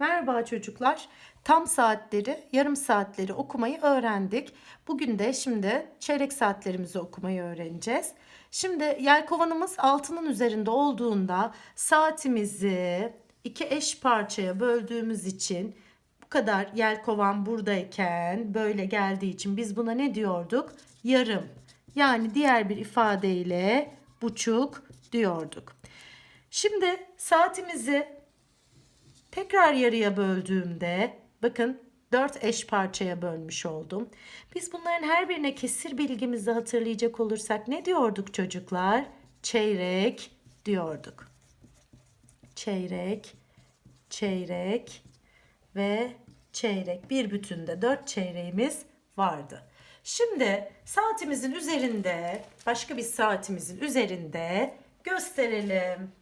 Merhaba çocuklar. Tam saatleri, yarım saatleri okumayı öğrendik. Bugün de şimdi çeyrek saatlerimizi okumayı öğreneceğiz. Şimdi yelkovanımız altının üzerinde olduğunda saatimizi iki eş parçaya böldüğümüz için bu kadar yelkovan buradayken böyle geldiği için biz buna ne diyorduk? Yarım. Yani diğer bir ifadeyle buçuk diyorduk. Şimdi saatimizi Tekrar yarıya böldüğümde bakın 4 eş parçaya bölmüş oldum. Biz bunların her birine kesir bilgimizi hatırlayacak olursak ne diyorduk çocuklar? Çeyrek diyorduk. Çeyrek, çeyrek ve çeyrek. Bir bütünde 4 çeyreğimiz vardı. Şimdi saatimizin üzerinde, başka bir saatimizin üzerinde gösterelim.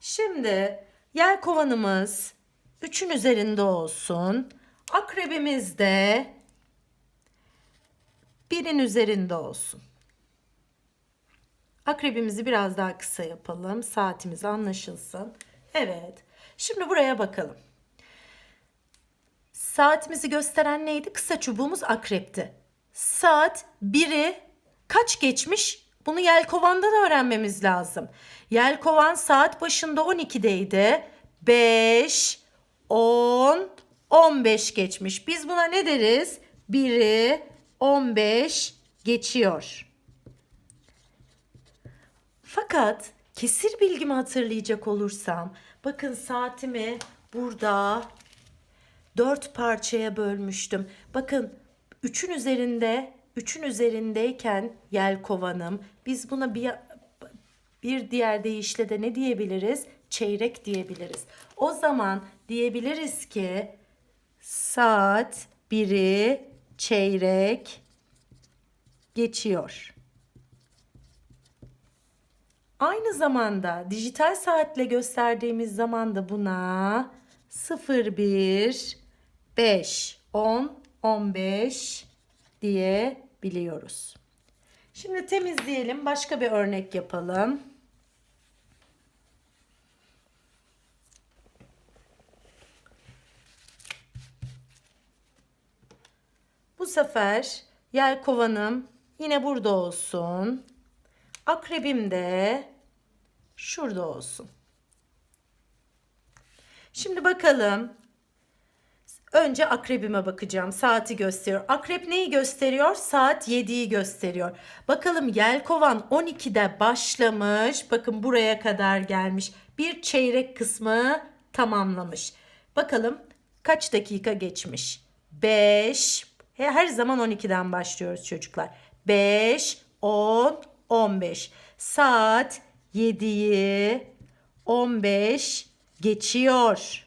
Şimdi Yel kovanımız 3'ün üzerinde olsun. Akrebimiz de 1'in üzerinde olsun. Akrebimizi biraz daha kısa yapalım. Saatimiz anlaşılsın. Evet. Şimdi buraya bakalım. Saatimizi gösteren neydi? Kısa çubuğumuz akrepti. Saat 1'i kaç geçmiş? Bunu yelkovandan öğrenmemiz lazım. Yelkovan saat başında 12'deydi. 5, 10, 15 geçmiş. Biz buna ne deriz? 1'i 15 geçiyor. Fakat kesir bilgimi hatırlayacak olursam bakın saatimi burada 4 parçaya bölmüştüm. Bakın 3'ün üzerinde 3'ün üzerindeyken yel kovanım biz buna bir bir diğer deyişle de ne diyebiliriz? Çeyrek diyebiliriz. O zaman diyebiliriz ki saat biri çeyrek geçiyor. Aynı zamanda dijital saatle gösterdiğimiz zaman da buna 0, 1, 5, 10, 15 diyebiliyoruz. Şimdi temizleyelim. Başka bir örnek yapalım. Bu sefer yel kovanım yine burada olsun. Akrebim de şurada olsun. Şimdi bakalım. Önce akrebime bakacağım. Saati gösteriyor. Akrep neyi gösteriyor? Saat 7'yi gösteriyor. Bakalım yelkovan 12'de başlamış. Bakın buraya kadar gelmiş. Bir çeyrek kısmı tamamlamış. Bakalım kaç dakika geçmiş? 5, her zaman 12'den başlıyoruz çocuklar. 5, 10, 15. Saat 7'yi 15 geçiyor.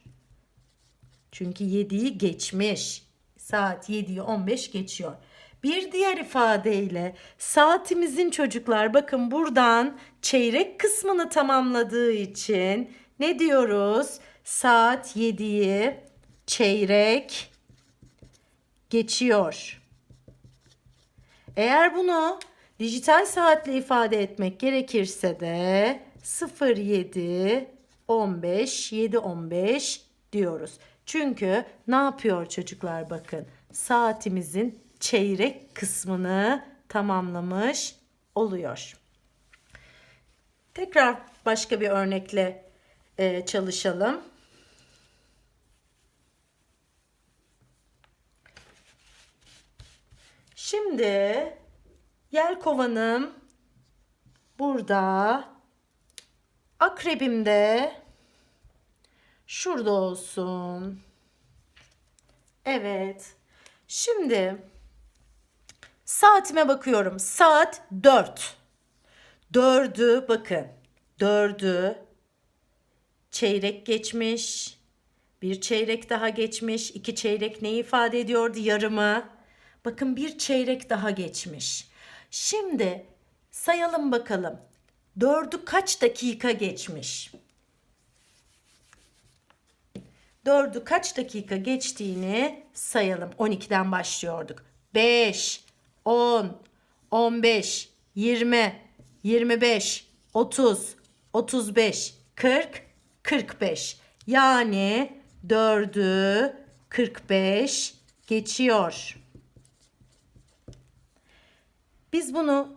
Çünkü 7'yi geçmiş. Saat 7'yi 15 geçiyor. Bir diğer ifadeyle saatimizin çocuklar bakın buradan çeyrek kısmını tamamladığı için ne diyoruz? Saat 7'yi çeyrek geçiyor. Eğer bunu dijital saatle ifade etmek gerekirse de 07 15 7 15 diyoruz. Çünkü ne yapıyor çocuklar bakın. Saatimizin çeyrek kısmını tamamlamış oluyor. Tekrar başka bir örnekle e, çalışalım. Şimdi yel kovanım burada. Akrebim de şurada olsun. Evet. Şimdi saatime bakıyorum. Saat 4. Dördü bakın. Dördü çeyrek geçmiş. Bir çeyrek daha geçmiş. İki çeyrek ne ifade ediyordu? Yarımı. Bakın bir çeyrek daha geçmiş. Şimdi sayalım bakalım. Dördü kaç dakika geçmiş? Dördü kaç dakika geçtiğini sayalım. 12'den başlıyorduk. 5, 10, 15, 20, 25, 30, 35, 40, 45. Yani 4'ü 45 geçiyor. Biz bunu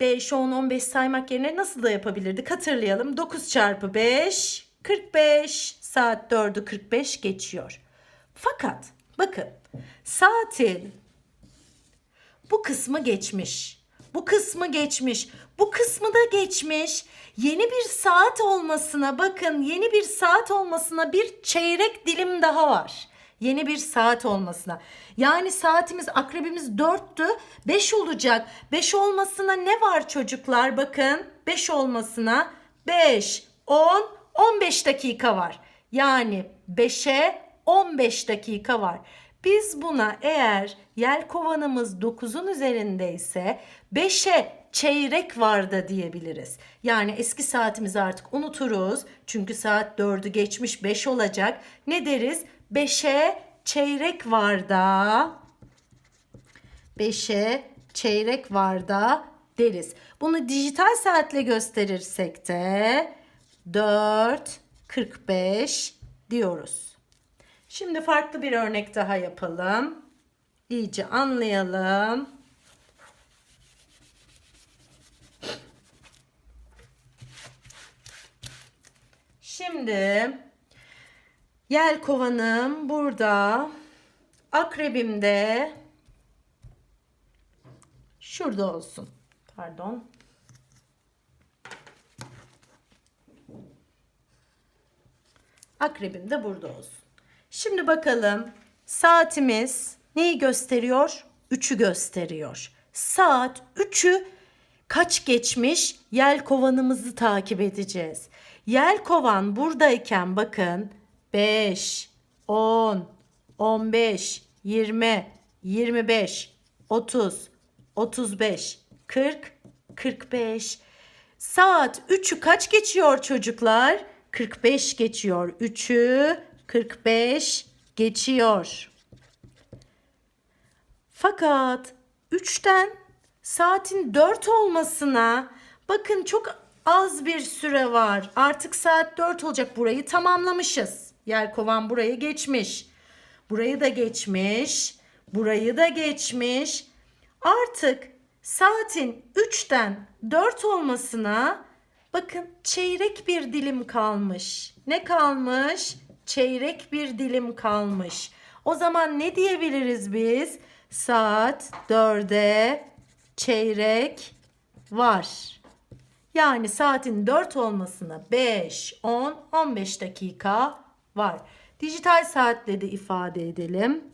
5, 10, 15 saymak yerine nasıl da yapabilirdik hatırlayalım. 9 çarpı 5 45 saat 4'ü 45 geçiyor. Fakat bakın saatin bu kısmı geçmiş. Bu kısmı geçmiş. Bu kısmı da geçmiş. Yeni bir saat olmasına bakın yeni bir saat olmasına bir çeyrek dilim daha var. Yeni bir saat olmasına. Yani saatimiz akrebimiz 4'tü. 5 olacak. 5 olmasına ne var çocuklar? Bakın 5 olmasına 5, 10, 15 dakika var. Yani 5'e 15 dakika var. Biz buna eğer yel kovanımız 9'un üzerindeyse 5'e çeyrek var da diyebiliriz. Yani eski saatimizi artık unuturuz. Çünkü saat 4'ü geçmiş 5 olacak. Ne deriz? 5'e çeyrek var da 5'e çeyrek var da deriz. Bunu dijital saatle gösterirsek de 4.45 diyoruz. Şimdi farklı bir örnek daha yapalım. İyice anlayalım. Şimdi yel kovanım burada. Akrebim de şurada olsun. Pardon. Akrebim de burada olsun. Şimdi bakalım saatimiz neyi gösteriyor? 3'ü gösteriyor. Saat 3'ü kaç geçmiş? Yel kovanımızı takip edeceğiz. Yel kovan buradayken bakın 5, 10, 15, 20, 25, 30, 35, 40, 45. Saat 3'ü kaç geçiyor çocuklar? 45 geçiyor. 3'ü 45 geçiyor. Fakat 3'ten saatin 4 olmasına bakın çok az bir süre var. Artık saat 4 olacak. Burayı tamamlamışız. Yelkovan burayı geçmiş. Burayı da geçmiş. Burayı da geçmiş. Artık saatin 3'ten 4 olmasına bakın çeyrek bir dilim kalmış. Ne kalmış? Çeyrek bir dilim kalmış. O zaman ne diyebiliriz biz? Saat 4'e çeyrek var. Yani saatin 4 olmasına 5, 10, 15 dakika var. Dijital saatle de ifade edelim.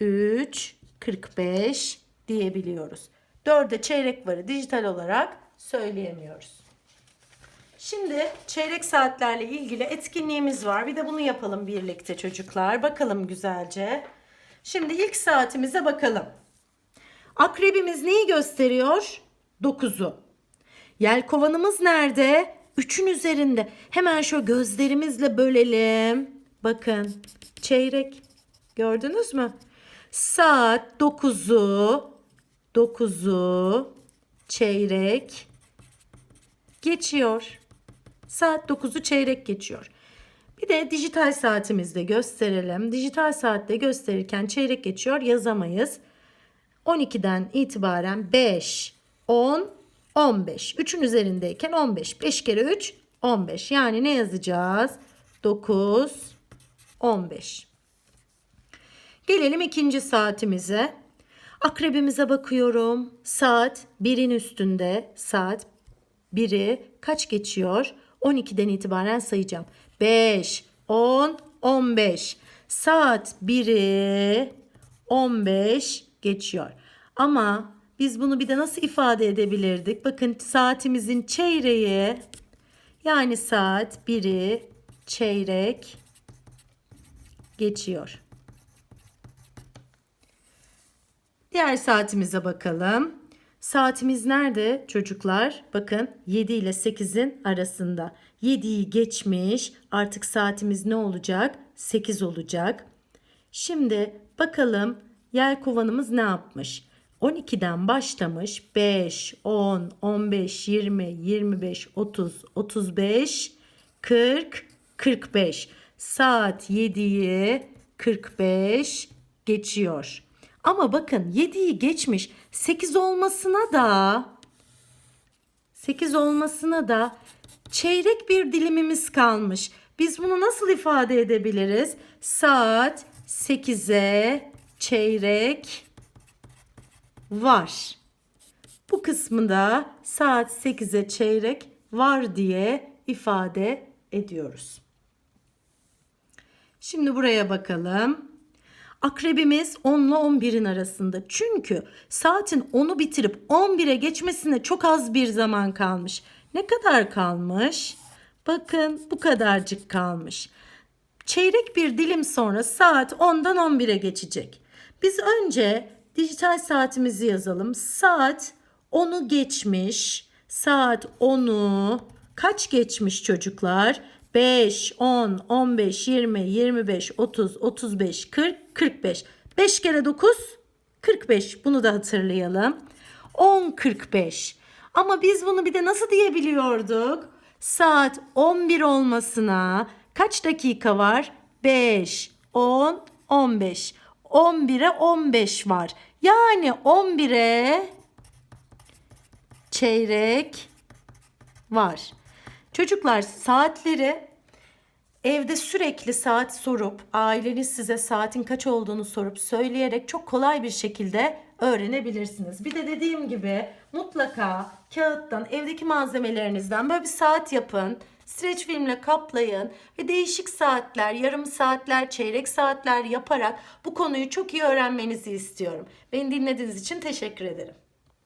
3, 45 diyebiliyoruz. 4'e çeyrek varı dijital olarak söyleyemiyoruz. Şimdi çeyrek saatlerle ilgili etkinliğimiz var. Bir de bunu yapalım birlikte çocuklar. Bakalım güzelce. Şimdi ilk saatimize bakalım. Akrebimiz neyi gösteriyor? 9'u. Yelkovanımız nerede? 3'ün üzerinde. Hemen şu gözlerimizle bölelim. Bakın çeyrek. Gördünüz mü? Saat 9'u 9'u çeyrek geçiyor. Saat 9'u çeyrek geçiyor. Bir de dijital saatimizde gösterelim. Dijital saatte gösterirken çeyrek geçiyor yazamayız. 12'den itibaren 5, 10, 15. 3'ün üzerindeyken 15. 5 kere 3 15. Yani ne yazacağız? 9, 15. Gelelim ikinci saatimize. Akrebimize bakıyorum. Saat 1'in üstünde. Saat 1'i kaç geçiyor? 12'den itibaren sayacağım. 5, 10, 15. Saat 1'i 15 geçiyor. Ama biz bunu bir de nasıl ifade edebilirdik? Bakın saatimizin çeyreği yani saat 1'i çeyrek geçiyor. Diğer saatimize bakalım. Saatimiz nerede çocuklar? Bakın 7 ile 8'in arasında. 7'yi geçmiş. Artık saatimiz ne olacak? 8 olacak. Şimdi bakalım yel kovanımız ne yapmış? 12'den başlamış 5, 10, 15, 20, 25, 30, 35, 40, 45. Saat 7'yi 45 geçiyor. Ama bakın 7'yi geçmiş 8 olmasına da 8 olmasına da çeyrek bir dilimimiz kalmış. Biz bunu nasıl ifade edebiliriz? Saat 8'e çeyrek var. Bu kısmında saat 8'e çeyrek var diye ifade ediyoruz. Şimdi buraya bakalım. Akrebimiz 10 ile 11'in arasında. Çünkü saatin 10'u bitirip 11'e geçmesine çok az bir zaman kalmış. Ne kadar kalmış? Bakın bu kadarcık kalmış. Çeyrek bir dilim sonra saat 10'dan 11'e geçecek. Biz önce dijital saatimizi yazalım. Saat 10'u geçmiş. Saat 10'u kaç geçmiş çocuklar? 5, 10, 15, 20, 25, 30, 35, 40, 45. 5 kere 9 45. Bunu da hatırlayalım. 10 45. Ama biz bunu bir de nasıl diyebiliyorduk? Saat 11 olmasına kaç dakika var? 5, 10, 15. 11'e 15 var. Yani 11'e çeyrek var. Çocuklar saatleri evde sürekli saat sorup aileniz size saatin kaç olduğunu sorup söyleyerek çok kolay bir şekilde öğrenebilirsiniz. Bir de dediğim gibi mutlaka kağıttan evdeki malzemelerinizden böyle bir saat yapın. Streç filmle kaplayın ve değişik saatler, yarım saatler, çeyrek saatler yaparak bu konuyu çok iyi öğrenmenizi istiyorum. Beni dinlediğiniz için teşekkür ederim.